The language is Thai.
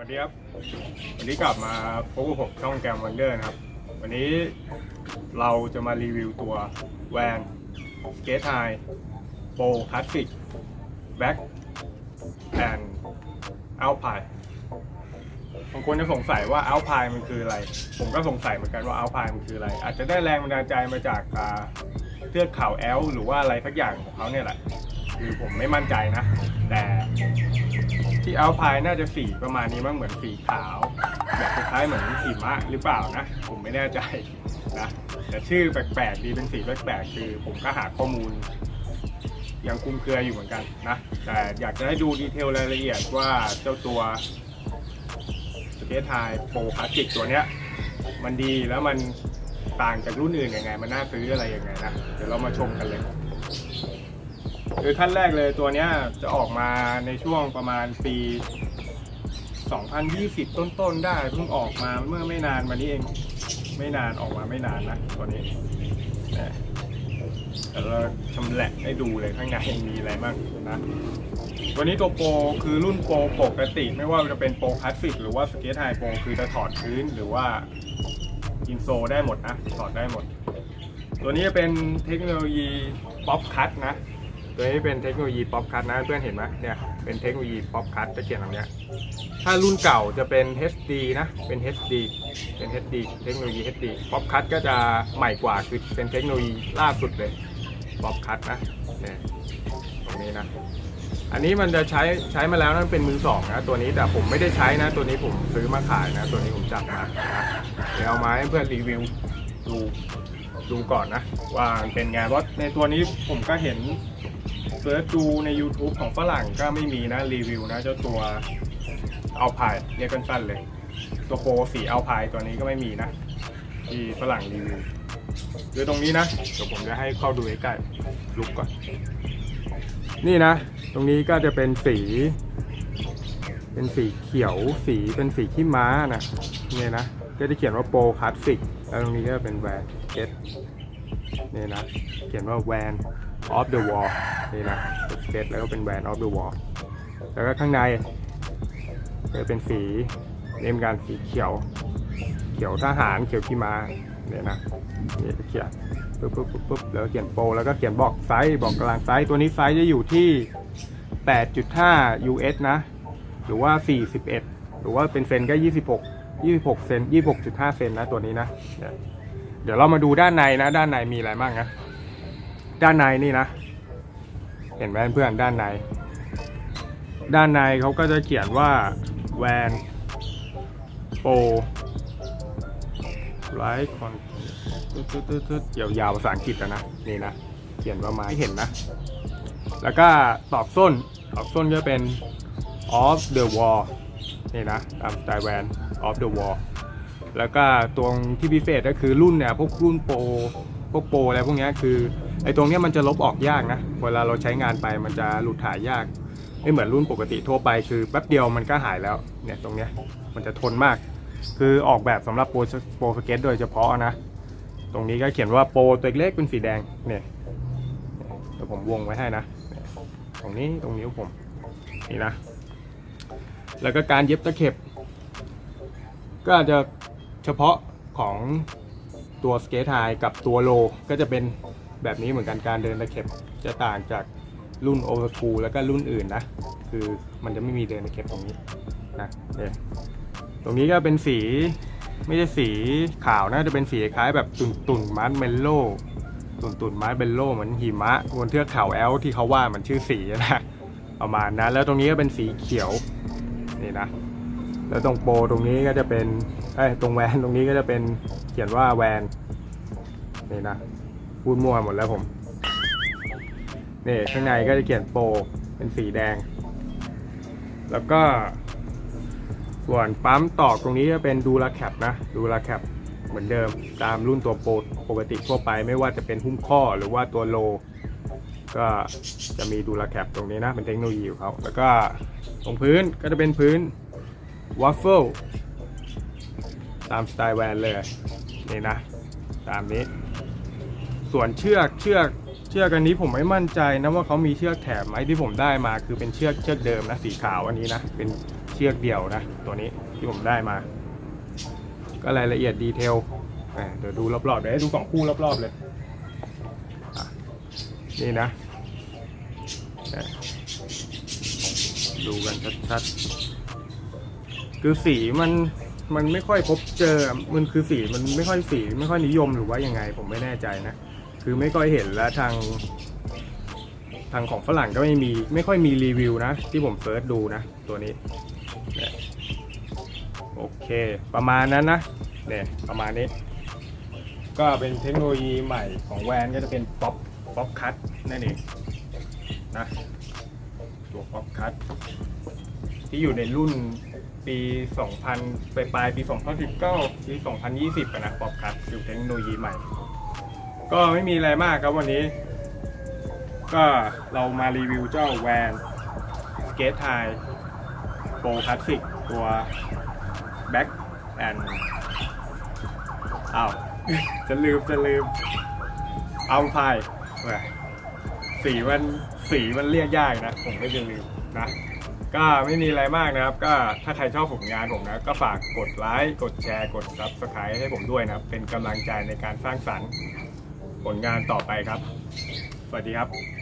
วัสดีครับ วันนี้กลับมาพบกับผมช่องแกมวันเดอร์นะครับ วันนี้เราจะมารีวิวตัวแวนเกตไฮโปคลาสสิกแบ็กแอนอัลพายบางคนจะสงสัยว่าอัลพายมันคืออะไร ผมก็สงสัยเหมือนกันว่าอัลพายมันคืออะไร อาจจะได้แรงบันดาลใจมาจากเทือกเขาแอลหรือว่าอะไรสักอย่างของเขาเนี่ยแหละ คือผมไม่มั่นใจนะ แต่ที่อัลพายน่าจะสีประมาณนี้มั้งเหมือนสีขาว แบบคล้ายๆเหมือนหิมะหรือเปล่านะ ผมไม่แน่ใจนะแต่ชื่อแปลกๆดีเป็นสีแปลกๆคือผมก็หาข้อมูลยังคลุมเครืออยู่เหมือนกันนะ แต่อยากจะให้ดูดีเทลรายละเอียดว่าเจ้าตัวสเกตไทโปรคลาสสิกตัวเนี้ย มันดีแล้วมันต่างจากรุ่นอื่นยังไง มันน่าซื้ออะไรยังไงนะ เดี๋ยวเรามาชมกันเลย คือขั้นแรกเลยตัวเนี้ยจะออกมาในช่วงประมาณปี 2020 ต้นๆได้เพิ่งออกมาเมื่อไม่นานมานี้เอง ไม่นานออกมาไม่นานนะตัวนี้นะแต่เราชำแหละให้ดูเลยข้างในมีอะไรบ้างนะตัวนี้ตัวโปรคือรุ่นโปรปกติ ไม่ว่าจะเป็นโปรคลาสสิกหรือว่าสเกตไฮโปรคือจะถอดพื้นหรือว่าอินโซได้หมดนะถอดได้หมด ตัวนี้จะเป็นเทคโนโลยีป๊อปคัตนะ ตัวนี้เป็นเทคโนโลยีป๊อปคัตนะเพื่อนเห็นไหมเนี่ยเป็นเทคโนโลยีป๊อปคัตจะเขียนตรงเนี้ยถ้ารุ่นเก่าจะเป็น HD นะเป็น HD เป็น HD เทคโนโลยี HD ป๊อปคัตก็จะใหม่กว่าคือเป็นเทคโนโลยีล่าสุดเลยป๊อปคัตนะเนี่ยตรงนี้นะอันนี้มันจะใช้ใช้มาแล้วนั่นเป็นมือสองนะตัวนี้แต่ผมไม่ได้ใช้นะ ตัวนี้ผมซื้อมาขายนะ ตัวนี้ผมจับมานะเดี๋ยวเอามาให้เพื่อนรีวิวดูดูก่อนนะว่าเป็นไงเพราะในตัวนี้ผมก็เห็น เสิร์ชดูใน YouTube ของฝรั่งก็ไม่มีนะรีวิวนะเจ้าตัวเอาพายเรียกสั้นๆเลย ตัวโปรสีเอาพายตัวนี้ก็ไม่มีนะ ที่ฝรั่งรีวิวคือตรงนี้นะเดี๋ยวผมจะให้เข้าดูใกล้ๆลุกก่อน นี่นะ ตรงนี้ก็จะเป็นสี เป็นสีเขียวสีเป็นสีขี้ม้านะเนี่ยนะก็จะเขียนว่าโปรคลาสสิกแล้วตรงนี้ก็เป็นแวนเกตนี่นะ เขียนว่าแวน of the wall นี่นะเป็นสเกตแล้วก็เป็นแวน of the wall แล้วก็ข้างในก็เป็นสีเล่มการสีเขียว เขียวทหารเขียวขี้มาเนี่ยนะนี่จะเขียนปุ๊บปุ๊บปุ๊บปุ๊บแล้วเขียนโปรแล้วก็เขียนบอกไซส์บอกกลังไซส์ตัวนี้ไซส์จะอยู่ที่ 8.5 US นะ หรือว่า 41 หรือว่าเป็นเซนก็ 26 26 เซน 26.5 เซนนะตัวนี้นะ เดี๋ยวเรามาดูด้านในนะ ด้านในมีอะไรบ้างนะ ด้านในนี่นะ เห็นไหมเพื่อนด้านใน ด้านในเขาก็จะเขียนว่าแวนโปรไลท์คอนตึ๊ดตึ๊ดตึ๊ดตึ๊ดยาวๆภาษาอังกฤษนะ นี่นะ เขียนประมาณให้เห็นนะ แล้วก็ตอบส้น ตอบส้นก็เป็น off the wall นี่นะ ตามสไตล์แวน off the wall แล้วก็ตรงที่พิเศษก็คือรุ่นเนี่ย พวกรุ่นโปร พวกโปรอะไรพวกนี้คือไอ้ตรงเนี้ยมันจะลบออกยากนะ เวลาเราใช้งานไปมันจะหลุดหายยาก ไม่เหมือนรุ่นปกติทั่วไปคือแป๊บเดียวมันก็หายแล้วเนี่ยตรงเนี้ยมันจะทนมาก คือออกแบบสำหรับโปรโปรสเก็ตโดยเฉพาะนะ ตรงนี้ก็เขียนว่าโปรตัวเล็กเป็นสีแดงเนี่ยเดี๋ยวผมวงไว้ให้นะ ตรงนี้ตรงนิ้วผมนี่นะ แล้วก็การเย็บตะเข็บ ก็จะเฉพาะของ ตัวสเกตไฮกับตัวโลก็จะเป็นแบบนี้เหมือนกันการเดินตะเข็บจะต่างจากรุ่นโอเวอร์คูแล้วก็รุ่นอื่นนะ คือมันจะไม่มีเดินตะเข็บตรงนี้นะเนี่ยตรงนี้ก็เป็นสีไม่ใช่สีขาวนะจะเป็นสีคล้ายแบบตุ่นตุ่นมาร์เมลโล่ตุ่นตุ่นมาร์เมลโล่เหมือนหิมะบนเทือกเขาแอลที่เขาว่ามันชื่อสีนะประมาณนั้นแล้วตรงนี้ก็เป็นสีเขียวนี่นะ แล้วตรงโปรตรงนี้ก็จะเป็นไอ้ตรงแวนตรงนี้ก็จะเป็นเขียนว่าแวนนี่นะพูดมั่วหมดแล้วผมนี่ข้างในก็จะเขียนโปรเป็นสีแดง แล้วก็ ส่วนปั๊มตอกตรงนี้จะเป็นดูลาแคปนะดูลาแคปเหมือนเดิมตามรุ่นตัวโปรปกติทั่วไปไม่ว่าจะเป็นหุ้มข้อหรือว่าตัวโล ก็จะมีดูลาแคปตรงนี้นะเป็นเทคโนโลยีของเขาแล้วก็ตรงพื้นก็จะเป็นพื้น วัฟเฟิลตามสไตล์แวนเลยนี่นะ ตามนี้ ส่วนเชือกเชือกเชือกอันนี้ผมไม่มั่นใจนะว่าเขามีเชือกแถมไหมที่ผมได้มาคือเป็นเชือกเชือกเดิมนะสีขาวอันนี้นะเป็นเชือกเดี่ยวนะตัวนี้ที่ผมได้มา ก็รายละเอียดดีเทลเดี๋ยวดูรอบๆเดี๋ยวให้ดูสองคู่รอบๆเลยนี่นะ ดูกันชัดๆ คือสีมันมันไม่ค่อยพบเจอ มันคือสีมันไม่ค่อยสี ไม่ค่อยนิยมหรือว่ายังไง ผมไม่แน่ใจนะ คือไม่ค่อยเห็นแล้วทาง ทางของฝรั่งก็ไม่มี ไม่ค่อยมีรีวิวนะ ที่ผมเซิร์ชดูนะ ตัวนี้ โอเค ประมาณนั้นนะ เนี่ย ประมาณนี้ ก็เป็นเทคโนโลยีใหม่ของแวนก็จะเป็นป๊อปป๊อปคัตนั่นเองนะ ตัวป๊อปคัต ที่อยู่ในรุ่นปี 2000ไปปลายปี 2019 ปี 2020อะนะปอปคัตคือเทคโนโลยีใหม่ ก็ไม่มีอะไรมากครับวันนี้ ก็เรามารีวิวเจ้าแวนสเกตไทโปรคลาสสิกตัวแบ็กแอนอ้าวจะลืมจะลืมเอาพายสีมันสีมันเรียกยากนะ ผมก็จะลืมนะ ก็ไม่มีอะไรมากนะครับ ก็ถ้าใครชอบผลงานผมนะก็ฝากกดไลค์กดแชร์ กดซับสไครต์ให้ผมด้วยนะครับ เป็นกำลังใจในการสร้างสรรค์ผลงานต่อไปครับ สวัสดีครับ